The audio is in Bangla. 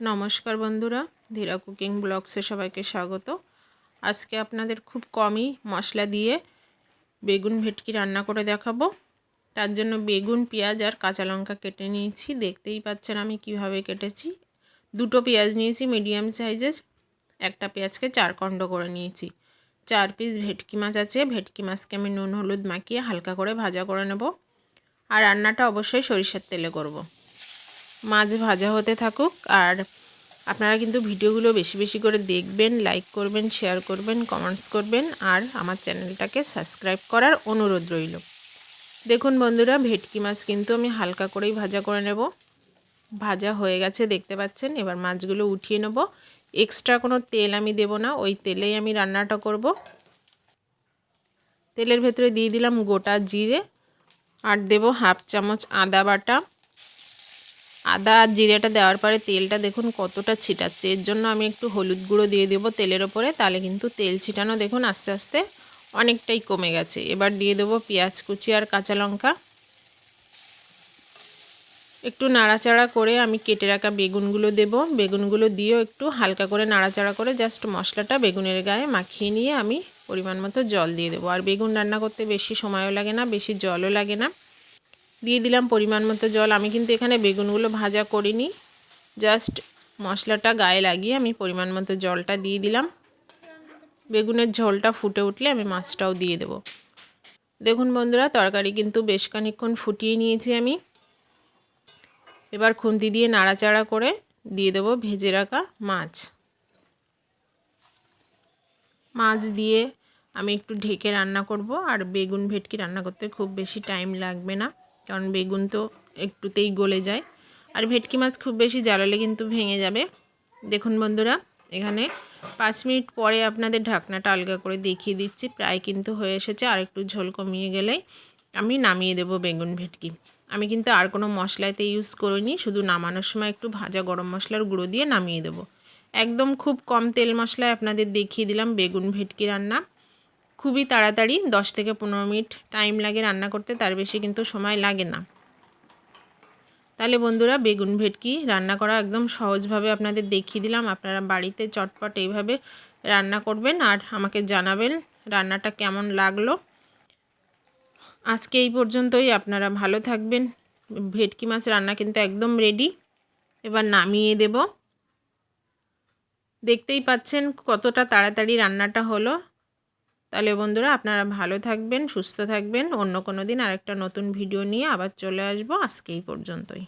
নমস্কার বন্ধুরা, ধীরা কুকিং ব্লগসে সবাইকে স্বাগত। আজকে আপনাদের খুব কমই মশলা দিয়ে বেগুন ভেটকি রান্না করে দেখাবো। তার জন্য বেগুন, পেঁয়াজ আর কাঁচা লঙ্কা কেটে নিয়েছি। দেখতেই পাচ্ছেন আমি কীভাবে কেটেছি। দুটো পেঁয়াজ নিয়েছি, মিডিয়াম সাইজের। একটা পেঁয়াজকে চার খণ্ড করে নিয়েছি। চার পিস ভেটকি মাছ আছে। ভেটকি মাছকে আমি নুন, হলুদ মাখিয়ে হালকা করে ভাজা করে নেব। আর রান্নাটা অবশ্যই সরিষার তেলে করব। মাছ ভাজা হতে থাকুক আর আপনারা কিন্তু ভিডিওগুলো বেশি বেশি করে দেখবেন লাইক করবেন শেয়ার করবেন কমেন্টস করবেন আর আমার চ্যানেলটাকে সাবস্ক্রাইব করার অনুরোধ রইল। দেখুন বন্ধুরা, ভেটকি মাছ কিন্তু আমি হালকা করেই ভাজা করে নেব। ভাজা হয়ে গেছে, দেখতে পাচ্ছেন? এবার মাছগুলো উঠিয়ে নেব। এক্সট্রা কোনো তেল আমি দেব না, ওই তেলেই আমি রান্নাটা করব। তেলের ভেতরে দিয়ে দিলাম গোটা জিরে আর দেব হাফ চামচ আদা বাটা। আদা আর জিরেটা দেওয়ার পরে তেলটা দেখুন কতটা ছিটাচ্ছে। এর জন্য আমি একটু হলুদ গুঁড়ো দিয়ে দেবো তেলের ওপরে, তাহলে কিন্তু তেল ছিটানো দেখুন আস্তে আস্তে অনেকটাই কমে গেছে। এবার দিয়ে দেবো পেঁয়াজ কুচি আর কাঁচা লঙ্কা। একটু নাড়াচাড়া করে আমি কেটে রাখা বেগুনগুলো দেব। বেগুনগুলো দিয়েও একটু হালকা করে নাড়াচাড়া করে জাস্ট মশলাটা বেগুনের গায়ে মাখিয়ে নিয়ে আমি পরিমাণ মতো জল দিয়ে দেবো। আর বেগুন রান্না করতে বেশি সময়ও লাগে না, বেশি জলও লাগে না। দিয়ে দিলাম পরিমাণ মতো জল। আমি কিন্তু এখানে বেগুনগুলো ভাজা করিনি। জাস্ট মশলাটা গায়ে লাগিয়ে আমি পরিমাণ মতো জলটা দিয়ে দিলাম। বেগুনের ঝোলটা ফুটে উঠলে আমি মাছটাও দিয়ে দেব। দেখুন বন্ধুরা, তরকারি কিন্তু বেশ খানিক্ষণ ফুটিয়ে নিয়েছি আমি। এবার খুন্তি দিয়ে নাড়াচাড়া করে দিয়ে দেব ভেজে রাখা মাছ। মাছ দিয়ে আমি একটু ঢেকে রান্না করব, আর বেগুন ভেটকি রান্না করতে খুব বেশি টাইম লাগবে না। কারণ বেগুন তো একটুতেই গলে যায়। আর ভেটকি মাছ খুব বেশি জ্বালালে কিন্তু ভেঙে যাবে। দেখুন বন্ধুরা, এখানে পাঁচ মিনিট পরে আপনাদের ঢাকনাটা আলগা করে দেখিয়ে দিচ্ছি। প্রায় কিন্তু হয়ে এসেছে, আর একটু ঝোল কমিয়ে গেলেই আমি নামিয়ে দেব বেগুন ভেটকি। আমি কিন্তু আর কোনো মশলাতে ইউজ করিনি, শুধু নামানোর সময় একটু ভাজা গরম মশলার গুঁড়ো দিয়ে নামিয়ে দেব। একদম খুব কম তেল মশলায় আপনাদের দেখিয়ে দিলাম বেগুন ভেটকি রান্না। খুবই তাড়াতাড়ি দশ থেকে পনেরো মিনিট টাইম লাগে রান্না করতে, তার বেশি কিন্তু সময় লাগে না। তাহলে বন্ধুরা, বেগুন ভেটকি রান্না করা একদম সহজভাবে আপনাদের দেখিয়ে দিলাম। আপনারা বাড়িতে চটপট এইভাবে রান্না করবেন আর আমাকে জানাবেন রান্নাটা কেমন লাগল। আজকে এই পর্যন্তই, আপনারা ভালো থাকবেন। ভেটকি মাছ রান্না কিন্তু একদম রেডি এবার নামিয়ে দেব। দেখতেই পাচ্ছেন কতটা তাড়াতাড়ি রান্নাটা হলো। তাহলে বন্ধুরা আপনারা ভালো থাকবেন, সুস্থ থাকবেন। অন্য কোনো দিন আরেকটা নতুন ভিডিও নিয়ে আবার চলে আসব। আজকে এই পর্যন্তই।